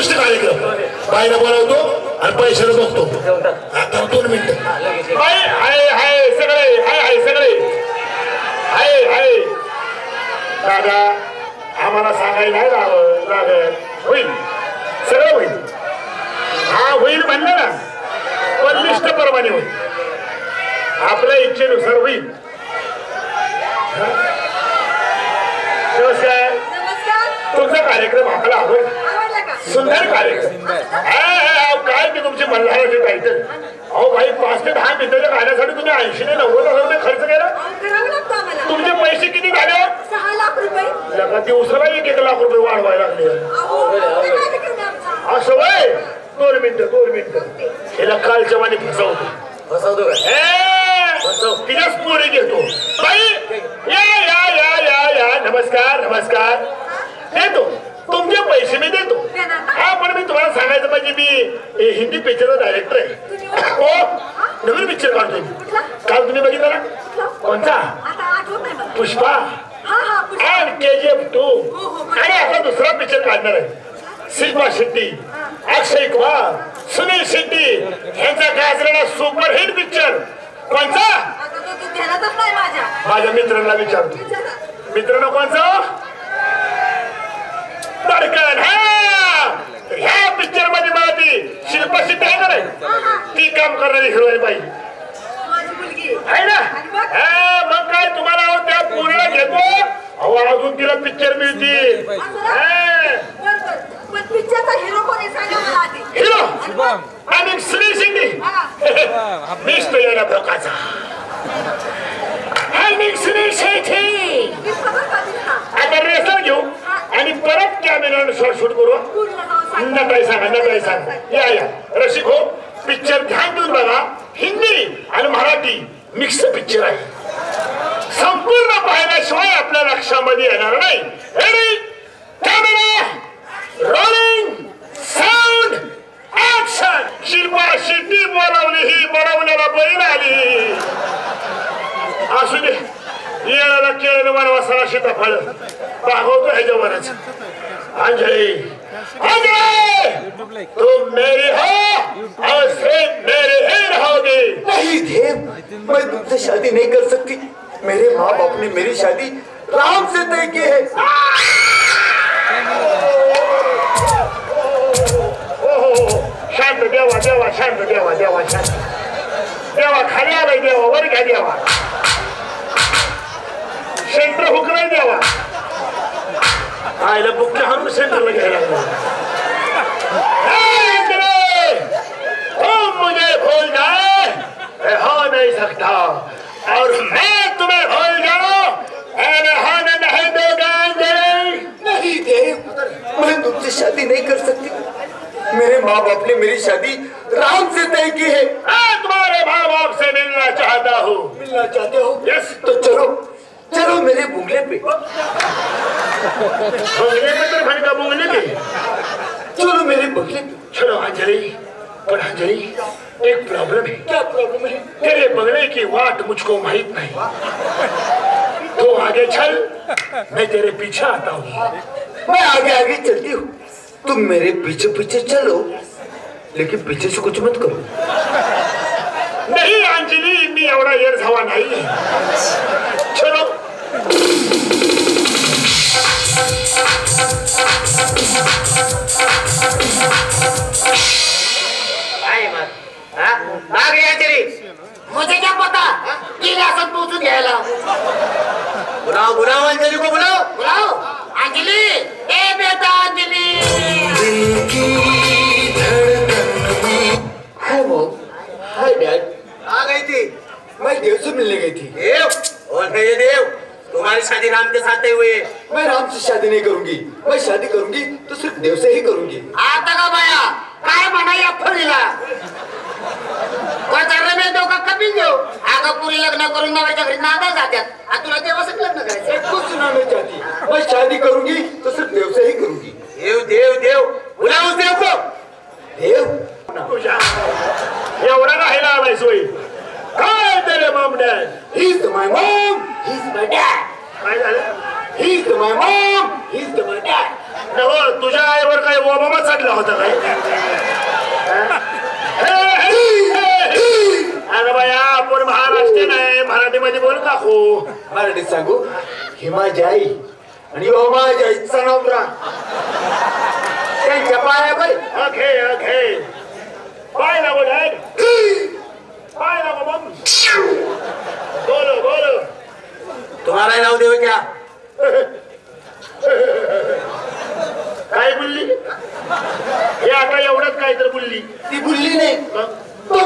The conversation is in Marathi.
उत्कृष्ट कार्यक्रम बाईला बोलावतो आणि पैशाला बघतो. आता दोन मिनिटं. बाई आहे आहे सगळे आहे आहे सगळे. आहे आहे दादा आम्हाला सांगायला नाही लाव- लागत. होईल. सगळं होईल. हा होईल म्हणलं ना. पण लिस्ट प्रमाणे होईल. आपल्या इच्छेनुसार होईल. हा? नमस्कार. तुमचा कार्यक्रम आम्हाला आवड आवडला. का सुंदर कार्यक्रम हा, हा, हा, काय ते तुमची मल्हाराची टायटल अहो भाई पाच ते दहा मिनिटाच्या गाण्यासाठी तुम्ही ऐंशी ते नव्वद हजार रुपये खर्च केला? तुमचे पैसे किती झाले सहा लाख रुपये. लगा दिवसाला एक एक लाख रुपये वाढवायला लागले आमचा. असं वय? दोन मिनिटं दोन मिनिटं. हिला कालच्या वाणी फसवतो. फसवतो का? तिच्याच पोरी घेतो. बाई! या या या या या. नमस्कार नमस्कार. देतो तुमचे पैसे मी देतो हा पण मी पाहिजे मी हिंदी पिक्चरचा डायरेक्टर आहे. हो? नवीन पिक्चर काढतोय. काल तुम्ही बघितला ना? कोणता? पुष्पा. हा हा Pushpa. And K G F two आणि आता दुसरा पिक्चर काढणार आहे. शिल्पा शेट्टी. अक्षय कुमार सुनील शेट्टी. यांचा गाजलेला सुपर हिट पिक्चर नाही माझ्या. मित्रांना विचारतो. विचारा. मित्रांनो कोणचा? हा. पिक्चरमध्ये मला ती शिल्पा शेट्टी आहे का नाही? ती काम करणारी हिरोईन मुलगी. आहे ना? आणि मग? हा, मग काय तुम्हाला अहो त्या पोरीला घेतो. अहो अजून तिला पिक्चर मिळतील. असं ना? हा. बर, बर. पण पिक्चरचा हिरो कोण आहे? सांगा मला आधी. हिरो आणि श्री शिंदे. हा. मिस तो येण्या प्रकारचा आणि श्री शेठी मी सगळं सांगेन ना. आता रेसर घेऊ. आणि परत कॅमेरा शॉर्ट शूट करू पूर्ण नाव सांग. नटाई या या. रसिक हो पिक्चर ध्यान देऊन बघा. हिंदी आणि मराठी मिक्स पिक्चर आहे. संपूर्ण पाहिल्याशिवाय आपल्या लक्षामध्ये येणार नाही. Ready camera rolling sound action Shilpa Shetty बोलावली ही बोलावण्याला बैल आली. असू दे. येण्याला केळं वनवासाला सीताफळ. भागवतो ह्याच्यावरच. अंजली. अंजली तुम मेरी हो सिर्फ मेरी ही रहोगी। नहीं देव मैं तुमसे शादी नहीं कर सकती। मेरे माँ बाप ने मेरी शादी राम से तय की है। शांत देवा देवा शांत देवा देवा शांत। देवा खाली आलाय देवा वर घ्या देवा। सेंटर हुकलाय देवा। आयला बुक्के हाणून सेंटरला घ्यायला लागलो. ए, इंद्रे! तुम मुझे भूल जाए। मैं हो नहीं सकता और मैं तुम्हें भूल जाऊं। ऐसे होने नहीं दोगे इंद्रे नहीं देव मैं तुमसे शादी नहीं कर सकती। मेरे माँ बाप ने मेरी शादी राम से तय की है। मैं तुम्हारे माँ बाप से मिलना चाहता हूँ। मिलना चाहते हो? बंगले में तो भाई का बंगले में। चलो मेरे बंगले चलो अंजलि पर अंजलि एक प्रॉब्लम है। क्या प्रॉब्लम है? तेरे बंगले की वाट मुझको माहित नहीं। तो आगे चल। मैं तेरे पीछे आता हूँ। मैं आगे आगे चलती हूँ। तुम मेरे पीछे पीछे चलो। लेकिन पीछे से कुछ मत करो। नहीं, अंजलि मी एवढा येर झावा नाही चलो। मुझे क्या पता. गेले असं तू उचलून घ्यायला. बुलाव बुलाव अंजली को बुलाव. बुलाव. अंजली. ए बेटा Anjali. Hi mom hi dad. आ गई थी मैं देव से मिलने गई थी. देव. और है ये देव. तुम्हारी शादी राम के साथ तय हुई है। मैं राम से शादी नहीं करूंगी। मैं शादी करूंगी तो सिर्फ देव से ही करूंगी। आता का बाया काय म्हणा या फळीला वाचारला मी देऊ का कपिल देऊ अगं पुरी लग्न करून नवऱ्याच्या घरी नादा जात्यात आ तुला देवासाठी लग्न करायचं? मैं कुछ सुना नहीं चाहती मैं शादी करूंगी तो सिर्फ देव से ही करूंगी देव देव देव बुलाव उस देव को देव तुझ्या एवढा राहिला आलाय सोयी काय तेरे मामड्या he is my mom he is my dad काय झालं he is my mom he is my dad तुझ्या आईवर काय ओबामा चढला होता काय हे, हे, हे. अरे बाया आपण महाराष्ट्रीयन आहे मराठीमध्ये बोलत दाखवू मराठीत सांगू ही माझी आई आणि हो माझ्या आईचा नवरा. त्यांच्या पाया बाई. अघे अघे. पाय लागो डॅड पाय लागो मग. बोलो बोलो. तुम्हाला नाव देव क्या? काय बोलली? हे आता एवढंच काय तर बोलली. ती बोलली नाही. तो